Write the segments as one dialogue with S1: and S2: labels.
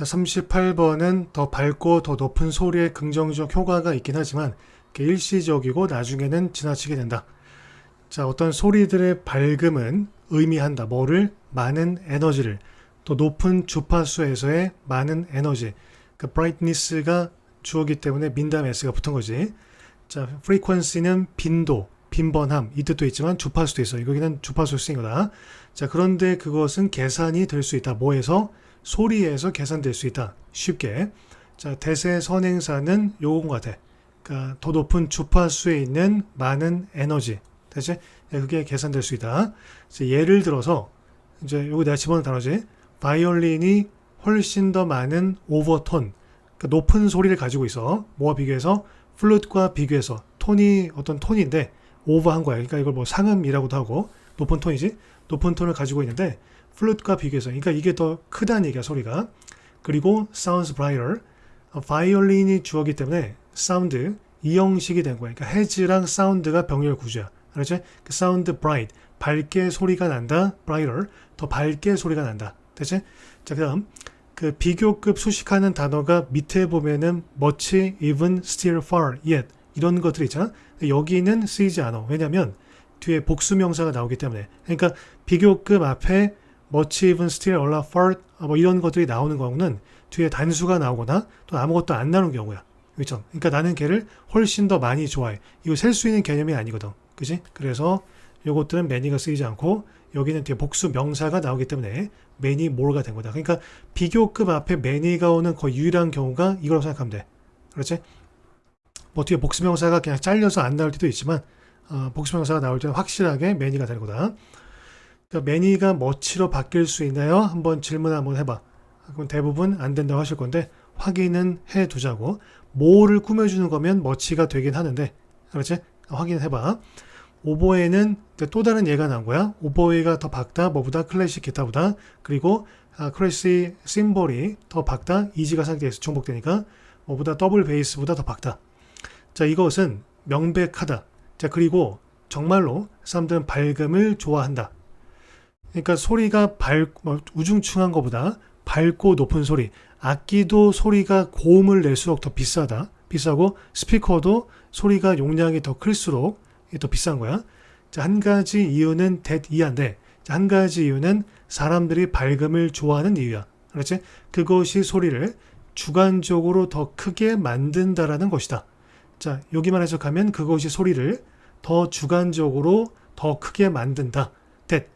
S1: 자, 38번은 더 밝고 더 높은 소리의 긍정적 효과가 있긴 하지만 일시적이고 나중에는 지나치게 된다. 자, 어떤 소리들의 밝음은 의미한다. 뭐를? 많은 에너지를. 또 높은 주파수에서의 많은 에너지. 그 brightness가 주어기 때문에 민담 s가 붙은 거지. 자, frequency는 빈도, 빈번함 이 뜻도 있지만 주파수도 있어. 여기는 주파수 쓰인 거다. 자, 그런데 그것은 계산이 될 수 있다. 뭐에서? 소리에서 계산될 수 있다. 쉽게. 자, 대세 선행사는 요건 같아. 그러니까 더 높은 주파수에 있는 많은 에너지. 대체 그게 계산될 수 있다. 예를 들어서 이제 요거 내가 집어넣은 단어지. 바이올린이 훨씬 더 많은 오버톤, 그러니까 높은 소리를 가지고 있어. 뭐와 비교해서 플루트과 비교해서 톤이 어떤 톤인데 오버한 거야. 그러니까 이걸 뭐 상음이라고도 하고 높은 톤이지. 높은 톤을 가지고 있는데 플루트과 비교해서 그러니까 이게 더 크다는 얘기야 소리가. 그리고 sounds brighter. 어, 바이올린이 주어기 때문에 사운드 이 형식이 된 거야. 그러니까 해즈랑 사운드가 병렬 구조야. 알았지? 그 사운드 bright 밝게 소리가 난다. brighter 더 밝게 소리가 난다. 됐지? 자 그다음 그 비교급 수식하는 단어가 밑에 보면은 much, even, still, far, yet 이런 것들 있잖아. 여기는 쓰이지 않아. 왜냐면 뒤에 복수 명사가 나오기 때문에. 그러니까 비교급 앞에 much, even, still, a lot, far 뭐 이런 것들이 나오는 경우는 뒤에 단수가 나오거나 또 아무것도 안 나오는 경우야. 그렇죠? 그러니까 나는 걔를 훨씬 더 많이 좋아해. 이거 셀 수 있는 개념이 아니거든. 그지? 그래서 요것들은 many가 쓰이지 않고 여기는 뒤에 복수 명사가 나오기 때문에 many more가 된 거다. 그러니까 비교급 앞에 many가 오는 거의 유일한 경우가 이거라고 생각하면 돼. 그렇지? 뭐 뒤에 복수 명사가 그냥 잘려서 안 나올 때도 있지만 어, 복수 명사가 나올 때는 확실하게 many가 되는 거다. 그러니까 many가 much로 바뀔 수 있나요? 한번 질문 한번 해봐. 그럼 대부분 안 된다고 하실 건데 확인은 해 두자고. more를 꾸며주는 거면 much가 되긴 하는데 그렇지? 확인해 봐. 오보에는 또 다른 예가 나온 거야. 오보에가 더 밝다, 뭐보다 클래식 기타보다. 그리고 아, 클래식 심볼이 더 밝다, 이지가 상태에서重복되니까 뭐보다 더블 베이스보다 더 밝다. 자, 이것은 명백하다. 자, 그리고 정말로 사람들은 밝음을 좋아한다. 그러니까 소리가 밝, 뭐 우중충한 것보다 밝고 높은 소리. 악기도 소리가 고음을 낼수록 더 비싸다. 비싸고 스피커도 소리가 용량이 더 클수록 더 비싼 거야. 자, 한 가지 이유는 자, 한 가지 이유는 사람들이 밝음을 좋아하는 이유야. 그렇지? 그것이 소리를 주관적으로 더 크게 만든다라는 것이다. 자, 여기만 해석하면 그것이 소리를 더 주관적으로 더 크게 만든다. that.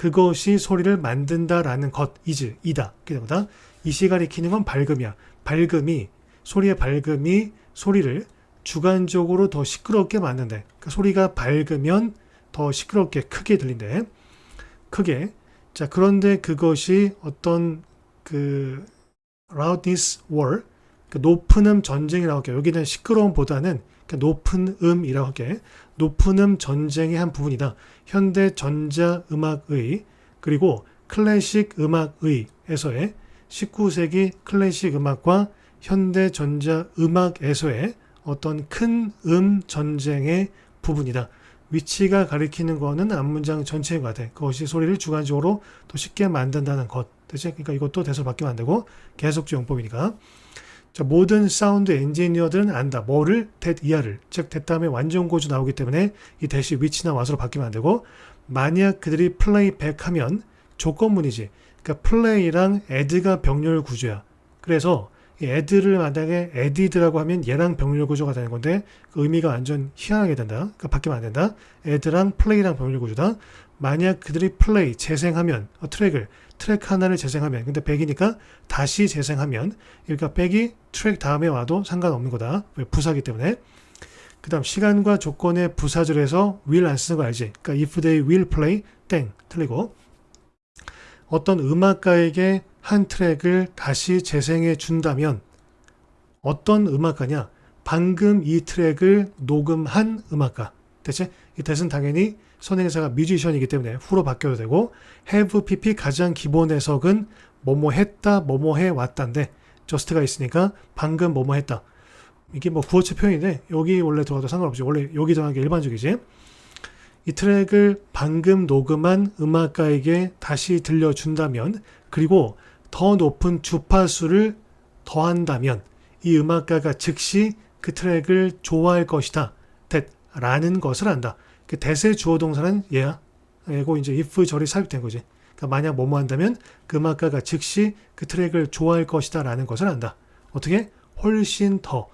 S1: 그것이 소리를 만든다라는 것, is, 이다. 거다. 이시 가리키는 건 밝음이야. 밝음이, 소리의 밝음이 소리를 주관적으로 더 시끄럽게 만든대. 그러니까 소리가 밝으면 더 시끄럽게 크게 들린대. 크게. 자, 그런데 그것이 어떤 그 loudness war, 그 높은 음 전쟁이라고 할게요. 여기는 시끄러움보다는 높은 음이라고 할게. 높은 음 전쟁의 한 부분이다. 현대 전자 음악의 그리고 클래식 음악의에서의 19세기 클래식 음악과 현대 전자 음악에서의 어떤 큰 음 전쟁의 부분이다. 위치가 가리키는 거는 앞문장 전체인 것 같아. 그것이 소리를 주관적으로 더 쉽게 만든다는 것. 대체 그러니까 이것도 대서 바뀌면 안 되고 계속적 용법이니까. 자, 모든 사운드 엔지니어들은 안다. 뭐를? that 이하를. 즉, that 다음에 완전 고주 나오기 때문에 이 대시 위치나 와서로 바뀌면 안 되고 만약 그들이 플레이백 하면 조건문이지. 그러니까 플레이랑 add가 병렬 구조야. 그래서 이 add를 만약에 added라고 하면 얘랑 병렬 구조가 되는 건데 그 의미가 완전 희한하게 된다. 그러니까 바뀌면 안 된다. add랑 play랑 병렬 구조다. 만약 그들이 play 재생하면 어, 트랙을 트랙 하나를 재생하면 근데 100이니까 다시 재생하면 그러니까 100이 트랙 다음에 와도 상관없는 거다. 왜 부사기 때문에. 그 다음 시간과 조건의 부사절에서 will 안 쓰는 거 알지? 그러니까 if they will play 땡 틀리고 어떤 음악가에게 한 트랙을 다시 재생해 준다면 어떤 음악가냐? 방금 이 트랙을 녹음한 음악가. 대체 이 대신 당연히 선행사가 뮤지션이기 때문에 후로 바뀌어도 되고 have pp 가장 기본 해석은 뭐뭐 했다 뭐뭐 해 왔다인데 just가 있으니까 방금 뭐뭐 했다. 이게 뭐 구어체 표현인데 여기 원래 들어가도 상관없지. 원래 여기 정한 게 일반적이지. 이 트랙을 방금 녹음한 음악가에게 다시 들려준다면 그리고 더 높은 주파수를 더한다면 이 음악가가 즉시 그 트랙을 좋아할 것이다. that 라는 것을 안다. 그 that의 주어 동사는 얘야. 이거 이제 if 절이 삽입된 거지. 그러니까 만약 뭐뭐 한다면 그 음악가가 즉시 그 트랙을 좋아할 것이다 라는 것을 안다. 어떻게? 훨씬 더.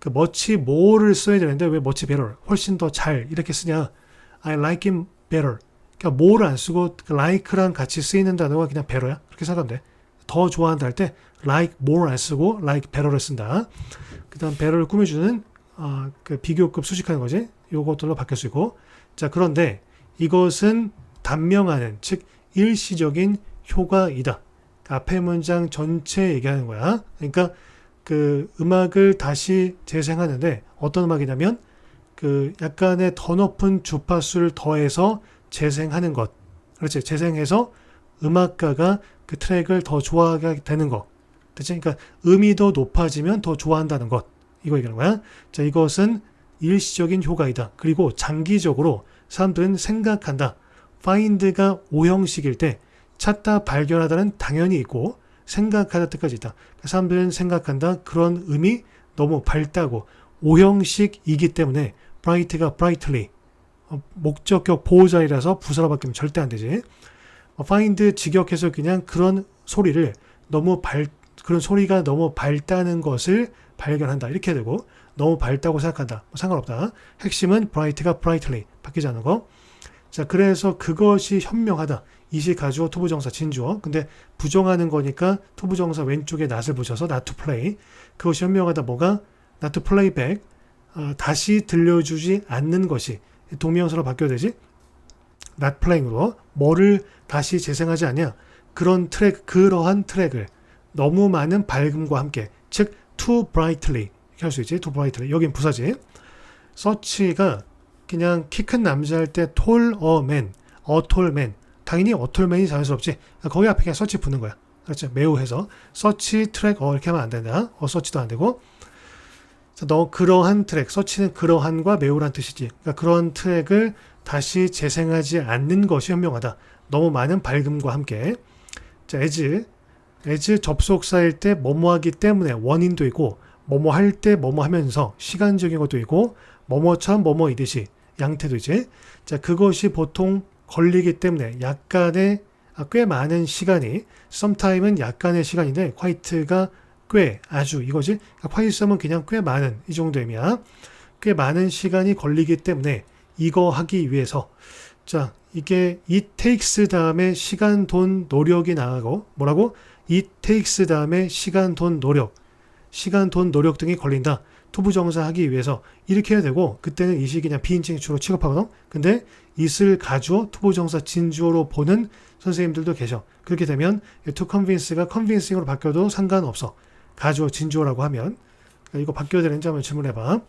S1: 그 much more를 써야 되는데 왜 much better? 훨씬 더 잘 이렇게 쓰냐? I like him better. 그러니까 more를 안 쓰고 그 like랑 같이 쓰이는 단어가 그냥 better야. 그렇게 생각하면 돼. 더 좋아한다 할 때 like more 안 쓰고 like better를 쓴다. 그 다음 better를 꾸며주는 아, 그 비교급 수식하는 거지. 요것들로 바뀔 수 있고. 자, 그런데 이것은 단명하는, 즉, 일시적인 효과이다. 그 앞에 문장 전체 얘기하는 거야. 그러니까 그 음악을 다시 재생하는데 어떤 음악이냐면 그 약간의 더 높은 주파수를 더해서 재생하는 것. 그렇지. 재생해서 음악가가 그 트랙을 더 좋아하게 되는 것. 그렇지. 그러니까 음이 더 높아지면 더 좋아한다는 것. 이거 얘기하는 거야. 자, 이것은 일시적인 효과이다. 그리고 장기적으로 사람들은 생각한다. find가 오형식일 때 찾다 발견하다는 당연히 있고 생각하다 뜻까지 있다. 사람들은 생각한다. 그런 의미 너무 밝다고 오형식이기 때문에 bright가 brightly 어, 목적격 보호자이라서 부사로 바뀌면 절대 안 되지. 어, find 직역해서 그냥 그런 소리를 너무 밝 그런 소리가 너무 밝다는 것을 발견한다. 이렇게 되고 너무 밝다고 생각한다. 뭐 상관없다. 핵심은 bright가 brightly 바뀌지 않는 거자 그래서 그것이 현명하다. 이시 가주어 투부정사 진주어. 근데 부정하는 거니까 투부정사 왼쪽에 not을 붙여서 not to play. 그것이 현명하다. 뭐가? not to play back. 어, 다시 들려주지 않는 것이 동명사로 바뀌어야 되지? not playing으로. 뭐를 다시 재생하지 않냐? 그런 트랙 그러한 트랙을 너무 많은 밝음과 함께 즉 too brightly. 이렇게 할 수 있지? too brightly. 여긴 부사지. 서치가 그냥 키 큰 남자 할 때 tall a man a tall man. 당연히 a tall man이 자연스럽지. 거기 앞에 그냥 서치 붙는 거야. 그렇죠 매우 해서. 서치 트랙 어 이렇게 하면 안 된다. 어 서치도 안 되고. 자, 너 그러한 트랙 서치는 그러한과 매우란 뜻이지. 그러니까 그런 트랙을 다시 재생하지 않는 것이 현명하다. 너무 많은 밝음과 함께. 자 as as 접속사일 때 뭐뭐 하기 때문에 원인도 있고 뭐뭐 할 때 뭐뭐 하면서 시간적인 것도 있고 뭐뭐처럼 뭐뭐 이듯이 양태도 이제 자 그것이 보통 걸리기 때문에 약간의 아, 꽤 많은 시간이 sometime은 약간의 시간인데 quite가 꽤 아주 이거지. 그러니까 quite some은 그냥 꽤 많은 이 정도 의미야 꽤 많은 시간이 걸리기 때문에 이거 하기 위해서. 자 이게 it takes 다음에 시간 돈 노력이 나가고 뭐라고 it takes 다음에 시간, 돈, 노력, 시간, 돈, 노력 등이 걸린다. 투부정사 하기 위해서 이렇게 해야 되고 그때는 이 시기 그냥 비인칭 주로 취급하거든. 근데 it을 가주어 투부정사 진주어로 보는 선생님들도 계셔. 그렇게 되면 to convince가 convincing으로 바뀌어도 상관없어. 가주어 진주어라고 하면 이거 바뀌어야 되는지 한번 질문해봐.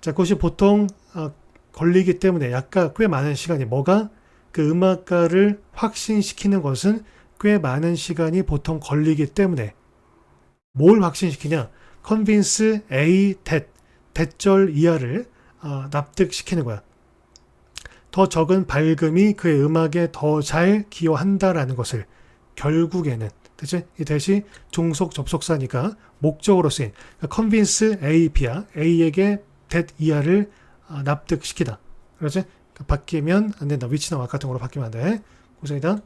S1: 자, 그것이 보통 어, 걸리기 때문에 약간 꽤 많은 시간이 뭐가 그 음악가를 확신시키는 것은 꽤 많은 시간이 보통 걸리기 때문에 뭘 확신시키냐? convince A that 대절 이하를 어, 납득시키는 거야. 더 적은 밝음이 그의 음악에 더 잘 기여한다라는 것을 결국에는 그치? 이 대시 종속 접속사니까 목적으로 쓰인 그러니까 convince A, B야. A에게 that 이하를 어, 납득시키다. 그렇지? 그러니까 바뀌면 안 된다. 위치나 와 같은 거로 바뀌면 안 돼. 고생이다.